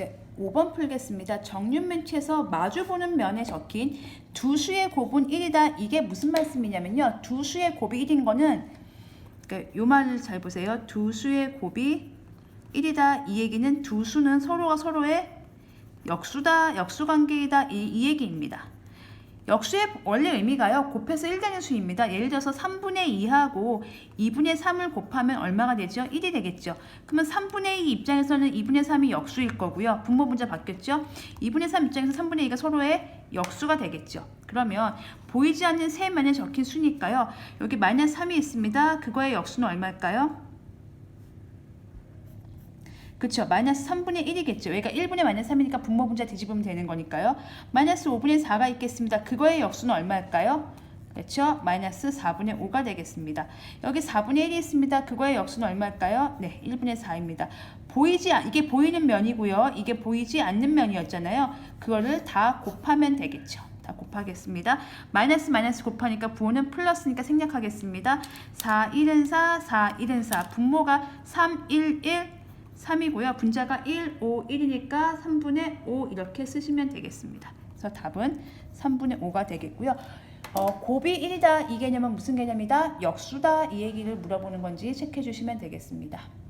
네, 5번 풀겠습니다. 정육면체에서 마주보는 면에 적힌 두 수의 곱은 1이다. 이게 무슨 말씀이냐면요. 두 수의 곱이 1인 거는 그러니까 요 말을 잘 보세요. 두 수의 곱이 1이다. 이 얘기는 두 수는 서로가 서로의 역수다, 역수 관계이다. 이, 이 얘기입니다. 역수의 원래 의미가요. 곱해서 1 되는 수입니다. 예를 들어서 3분의 2하고 2분의 3을 곱하면 얼마가 되죠? 1이 되겠죠. 그러면 3분의 2 입장에서는 2분의 3이 역수일 거고요. 분모 문자 바뀌었죠? 2분의 3 입장에서 3분의 2가 서로의 역수가 되겠죠. 그러면 보이지 않는 세 면에 적힌 수니까요. 여기 마이너스 3이 있습니다. 그거의 역수는 얼마일까요? 그쵸. 마이너스 3분의 1이겠죠. 여기가 1분의 마이너스 3이니까 분모 분자 뒤집으면 되는 거니까요. 마이너스 5분의 4가 있겠습니다. 그거의 역수는 얼마일까요? 그렇죠 마이너스 4분의 5가 되겠습니다. 여기 4분의 1이 있습니다. 그거의 역수는 얼마일까요? 네 1분의 4입니다. 보이지 않- 이게 보이는 면이고요. 이게 보이지 않는 면이었잖아요. 그거를 다 곱하면 되겠죠. 다 곱하겠습니다. 마이너스 마이너스 곱하니까 부호는 플러스니까 생략하겠습니다. 4, 1은 4, 4, 1은 4. 분모가 3, 1, 1, 3이고요. 분자가 1, 5, 1이니까 3분의 5 이렇게 쓰시면 되겠습니다. 그래서 답은 3분의 5가 되겠고요. 어, 곱이 1이다 이 개념은 무슨 개념이다? 역수다 이 얘기를 물어보는 건지 체크해 주시면 되겠습니다.